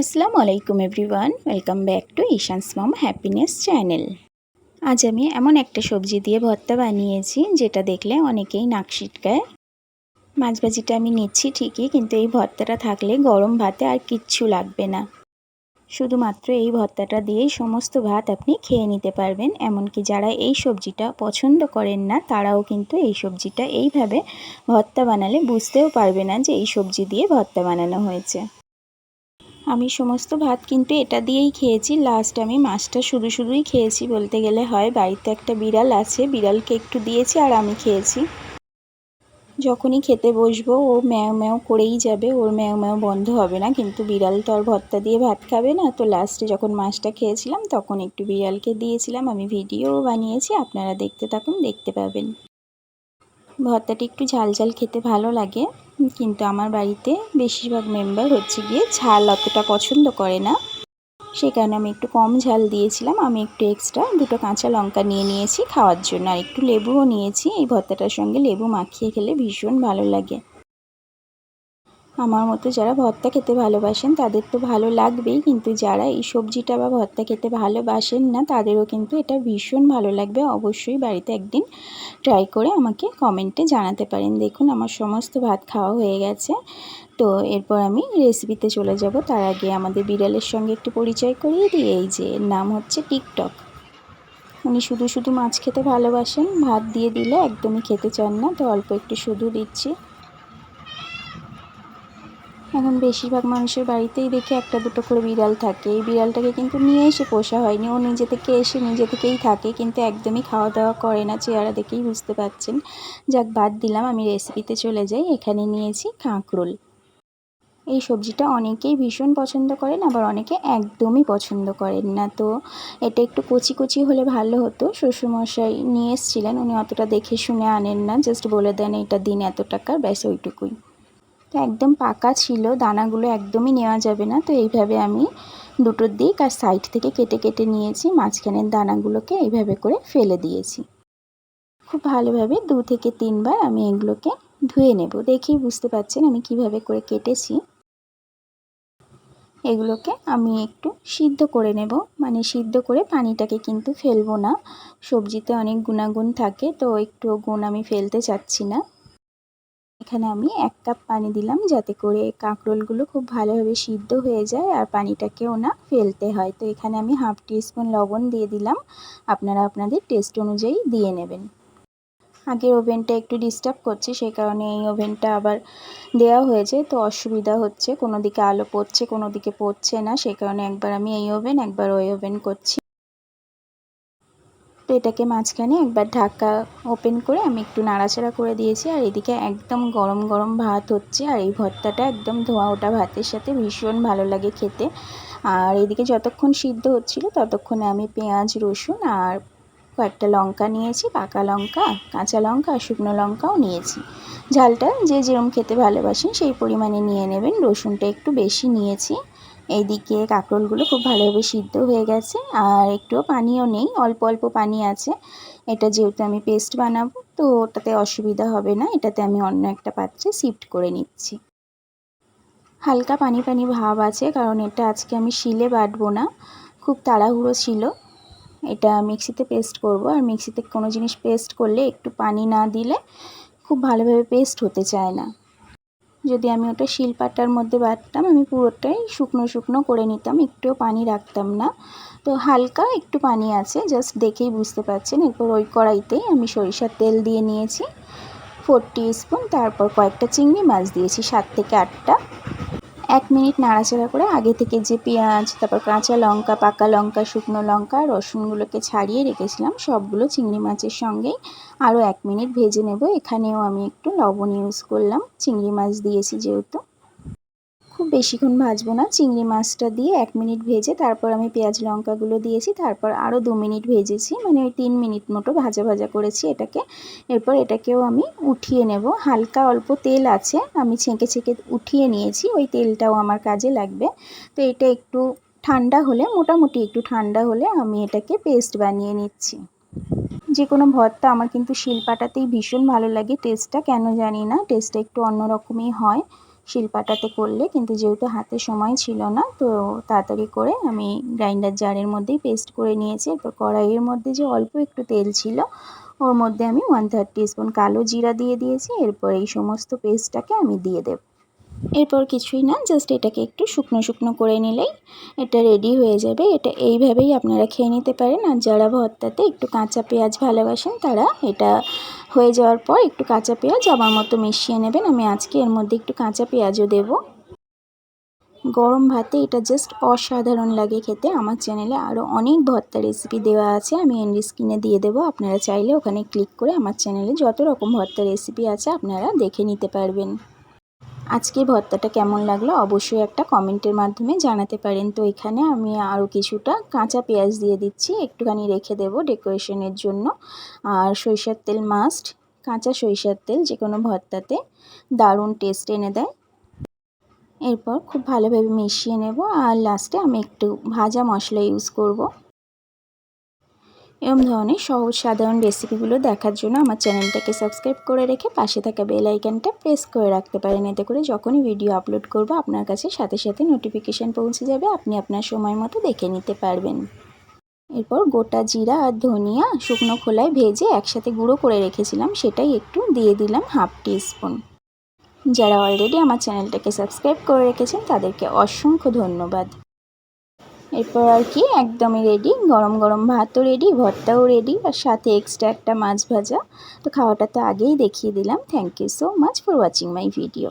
আসসালামু আলাইকুম everyone, welcome back to Ishan's mom happiness channel. আজ আমি এমন একটা সবজি দিয়ে ভর্তা বানিয়েছি, যেটা দেখলে অনেকেই নাক সিটকায়। মাছ ভাজিটা আমি নিচ্ছি ঠিকই, কিন্তু এই ভর্তাটা থাকলে গরম ভাতে আর কিচ্ছু লাগবে না। শুধুমাত্র এই ভর্তাটা দিয়েই সমস্ত ভাত আপনি খেয়ে নিতে পারবেন, এমনকি যারা এই সবজিটা পছন্দ করেন না, তারাও কিন্তু এই সবজিটা এইভাবে ভর্তা বানালে বুঝতেও পারবে না যে এই সবজি দিয়ে ভর্তা বানানো হয়েছে। আমি সমস্ত ভাত কিন্তু এটা দিয়েই খেয়েছি। লাস্ট আমি মাছটা শুধু শুধুই খেয়েছি বলতে গেলে। হয় বাড়িতে একটা বিড়াল আছে, বিড়ালকে একটু দিয়েছি আর আমি খেয়েছি। যখনই খেতে বসবো, ও ম্যাও ম্যাও করেই যাবে, ওর ম্যাও ম্যাও বন্ধ হবে না। কিন্তু বিড়াল তো আর ভর্তা দিয়ে ভাত খাবে না। তো লাস্টে যখন মাছটা খেয়েছিলাম, তখন একটু বিড়ালকে দিয়েছিলাম। আমি ভিডিও বানিয়েছি, আপনারা দেখতে থাকুন, দেখতে পাবেন। ভর্তাটি একটু ঝাল ঝাল খেতে ভালো লাগে, কিন্তু আমার বাড়িতে বেশিরভাগ মেম্বার হচ্ছে গিয়ে ঝাল অতটা পছন্দ করে না। সে কারণে আমি একটু কম ঝাল দিয়েছিলাম, আমি একটু এক্সট্রা দুটো কাঁচা লঙ্কা নিয়ে নিয়েছি খাওয়ার জন্য, আর একটু লেবুও নিয়েছি। এই ভর্তাটার সঙ্গে লেবু মাখিয়ে খেলে ভীষণ ভালো লাগে। আমার মতো যারা ভর্তা খেতে ভালোবাসেন, তাদের তো ভালো লাগবেই, কিন্তু যারা এই সবজিটা বা ভর্তা খেতে ভালোবাসেন না, তাদেরও কিন্তু এটা ভীষণ ভালো লাগবে। অবশ্যই বাড়িতে একদিন ট্রাই করে আমাকে কমেন্টে জানাতে পারেন। দেখুন, আমার সমস্ত ভাত খাওয়া হয়ে গেছে। তো এরপর আমি রেসিপিতে চলে যাব। তার আগে আমাদের বিড়ালের সঙ্গে একটু পরিচয় করিয়ে দিই। এই যে নাম হচ্ছে টিকটক। উনি শুধু শুধু মাছ খেতে ভালোবাসেন। ভাত দিয়ে দিলে একদমই খেতে চান না। তো অল্প একটু শুধু দিচ্ছি। এখন বেশিরভাগ মানুষের বাড়িতেই দেখি একটা দুটো করে বিড়াল থাকে। এই বিড়ালটাকে কিন্তু নিয়ে এসে পোষা হয়নি। ও নিজে থেকে এসে নিজে থেকেই থাকে, কিন্তু একদমই খাওয়া দাওয়া করে না। চেহারা দেখেই বুঝতে পারছেন যাক, বাদ দিলাম, আমি রেসিপিতে চলে যাই। এখানে নিয়েছি কাঁকরোল। এই সবজিটা অনেকেই ভীষণ পছন্দ করেন, আবার অনেকে একদমই পছন্দ করেন না। তো এটা একটু কচি কচি হলে ভালো হতো। শ্বশুরমশাই নিয়ে এসেছিলেন। উনি অতটা দেখে শুনে আনেন না। জাস্ট বলে দেন এটা দিন এত টাকার ব্যাস, ওইটুকুই। তো একদম পাকা ছিল, দানাগুলো একদমই নেওয়া যাবে না। তো এইভাবে আমি দুটোর দিক আর সাইড থেকে কেটে কেটে নিয়েছি, মাঝখানের দানাগুলোকে এইভাবে করে ফেলে দিয়েছি। খুব ভালোভাবে দু থেকে তিনবার আমি এগুলোকে ধুয়ে নেব। দেখেই বুঝতে পারছেন আমি কীভাবে করে কেটেছি। এগুলোকে আমি একটু সিদ্ধ করে নেব। মানে সিদ্ধ করে পানিটাকে কিন্তু ফেলব না। সবজিতে অনেক গুণাগুণ থাকে, তো একটু গুণ আমি ফেলতে চাচ্ছি না। এখানে আমি এক কাপ পানি দিলাম যাতে করে কাঁকরোলগুলো খুব ভালোভাবে সিদ্ধ হয়ে যায় আর পানিটাকেও না ফেলতে হয়। তো এখানে আমি হাফ টিস্পুন লবণ দিয়ে দিলাম। আপনারা আপনাদের টেস্ট অনুযায়ী দিয়ে নেবেন। আগের ওভেনটা একটু ডিস্টার্ব করছে সেই কারণে এই ওভেনটা আবার দেওয়া হয়েছে। তো অসুবিধা হচ্ছে, কোনো দিকে আলো পড়ছে, কোনো দিকে পড়ছে না। সেই কারণে একবার আমি এই ওভেন, একবার ওই ওভেন করছি। তো এটাকে মাঝখানে একবার ঢাকা ওপেন করে আমি একটু নাড়াচাড়া করে দিয়েছি আর এদিকে একদম গরম গরম ভাত হচ্ছে আর এই ভর্তাটা একদম ধোয়া ওটা ভাতের সাথে ভীষণ ভালো লাগে খেতে। আর এদিকে যতক্ষণ সিদ্ধ হচ্ছিল ততক্ষণে আমি পেঁয়াজ, রসুন আর কয়েকটা লঙ্কা নিয়েছি, পাকা লঙ্কা, কাঁচা লঙ্কা আর শুকনো লঙ্কাও নিয়েছি। ঝালটা যে যেরম খেতে ভালোবাসেন সেই পরিমাণে নিয়ে নেবেন। রসুনটা একটু বেশি নিয়েছি। এইদিকে কাঁকরোলগুলো খুব ভালোভাবে সিদ্ধ হয়ে গেছে আর একটুও পানিও নেই, অল্প অল্প পানি আছে। এটা যেহেতু আমি পেস্ট বানাবো, তো ওটাতে অসুবিধা হবে না, এটাতে আমি অন্য একটা পাত্রে শিফট করে নিচ্ছি। হালকা পানি পানি ভাব আছে, কারণ এটা আজকে আমি শিলে বাটবো না, খুব তাড়াহুড়ো ছিল। এটা মিক্সিতে পেস্ট করব, আর মিক্সিতে কোনো জিনিস পেস্ট করলে একটু পানি না দিলে খুব ভালোভাবে পেস্ট হতে চায় না। যদি আমি ওটা শিলপাটার মধ্যে বাটতাম, আমি পুরোটাই শুকনো শুকনো করে নিতাম, একটুও পানি রাখতাম না। তো হালকা একটু পানি আছে জাস্ট দেখেই বুঝতে পারছেন। এরপর ওই কড়াইতেই আমি সরিষার তেল দিয়ে নিয়েছি। ফোর স্পুন তারপর কয়েকটা চিংড়ি মাছ দিয়েছি, সাত থেকে আটটা। এক মিনিট নাড়াচাড়া করে আগে থেকে যে পেঁয়াজ, তারপর কাঁচা লঙ্কা, পাকা লঙ্কা, শুকনো লঙ্কা, রসুনগুলোকে ছাড়িয়ে রেখেছিলাম। সবগুলো চিংড়ি মাছের সঙ্গেই আরও এক মিনিট ভেজে নেব। এখানেও আমি একটু লবণ ইউজ করলাম। চিংড়ি মাছ দিয়েছি যেহেতু। বেশিক্ষণ ভাজবো না। চিংড়ি মাছটা দিয়ে এক মিনিট ভেজে তারপর আমি পেঁয়াজ লঙ্কাগুলো দিয়েছি। তারপর আরও দু মিনিট ভেজেছি। মানে ওই তিন মিনিট মতো ভাজা ভাজা করেছি এটাকে। এরপর এটাকেও আমি উঠিয়ে নেব। হালকা অল্প তেল আছে। আমি ছেঁকে ছেঁকে উঠিয়ে নিয়েছি। ওই তেলটাও আমার কাজে লাগবে। তো এটা একটু ঠান্ডা হলে, মোটামুটি একটু ঠান্ডা হলে আমি এটাকে পেস্ট বানিয়ে নিচ্ছি। যে কোনো ভর্তা আমার কিন্তু শিলপাটাতেই ভীষণ ভালো লাগে টেস্টটা। কেন জানি না, টেস্টটা একটু অন্যরকমই হয়। শিলপাটাতে করলে, কিন্তু যেহেতু হাতে সময় ছিল না, তো তাড়াতাড়ি করে আমি গ্রাইন্ডার জারের মধ্যেই পেস্ট করে নিয়েছি। এরপর কড়াইয়ের মধ্যে যে অল্প একটু তেল ছিল, ওর মধ্যে আমি ওয়ান থার্ড স্পুন কালো জিরা দিয়ে দিয়েছি। এরপর এই সমস্ত পেস্টটাকে আমি দিয়ে দেব। এরপর কিছুই না জাস্ট এটাকে একটু শুকনো শুকনো করে নিলেই এটা রেডি হয়ে যাবে। এটা এইভাবেই আপনারা খেয়ে নিতে পারেন। আর যারা ভর্তাতে একটু কাঁচা পেঁয়াজ ভালোবাসেন, তারা এটা হয়ে যাওয়ার পর একটু কাঁচা পেঁয়াজ আমার মতো মিশিয়ে নেবেন। আমি আজকে এর মধ্যে একটু কাঁচা পেঁয়াজও দেব। গরম ভাতে এটা জাস্ট অসাধারণ লাগে খেতে। আমার চ্যানেলে আরও অনেক ভর্তা রেসিপি দেওয়া আছে। আমি এন্ড স্ক্রিনে দিয়ে দেবো। আপনারা চাইলে ওখানে ক্লিক করে আমার চ্যানেলে যত রকম ভর্তা রেসিপি আছে, আপনারা দেখে নিতে পারবেন। আজকে ভর্তাটা কেমন লাগল অবশ্যই একটা কমেন্টের মাধ্যমে জানাতে পারেন। তো এখানে আমি আরও কিছুটা কাঁচা পেঁয়াজ দিয়ে দিচ্ছি, একটুখানি রেখে দেব ডেকোরেশনের জন্য। আর সরিষার তেল মাস্ট কাঁচা সরিষার তেল যে কোনো ভর্তাতে দারুণ টেস্ট এনে দেয়। এরপর খুব ভালোভাবে মিশিয়ে নেব আর লাস্টে আমি একটু ভাজা মশলা ইউজ করব। এরম ধরনের সহজ সাধারণ রেসিপিগুলো দেখার জন্য আমার চ্যানেলটাকে সাবস্ক্রাইব করে রেখে পাশে থাকা বেল আইকনটা প্রেস করে রাখতে পারেন। এতে করে যখনই ভিডিও আপলোড করব, আপনার কাছে সাথে সাথে নোটিফিকেশান পৌঁছে যাবে। আপনি আপনার সময় মতো দেখে নিতে পারবেন। এরপর গোটা জিরা আর ধনিয়া শুকনো খোলায় ভেজে একসাথে গুঁড়ো করে রেখেছিলাম। সেটাই একটু দিয়ে দিলাম হাফ টি স্পুন যারা অলরেডি আমার চ্যানেলটাকে সাবস্ক্রাইব করে রেখেছেন, তাদেরকে অসংখ্য ধন্যবাদ। এরপর আর কি একদমই রেডি গরম গরম ভাতও রেডি ভর্তাও রেডি আর সাথে এক্সট্রা একটা মাছ ভাজা। তো খাওয়াটা তো আগেই দেখিয়ে দিলাম। Thank you so much for watching my video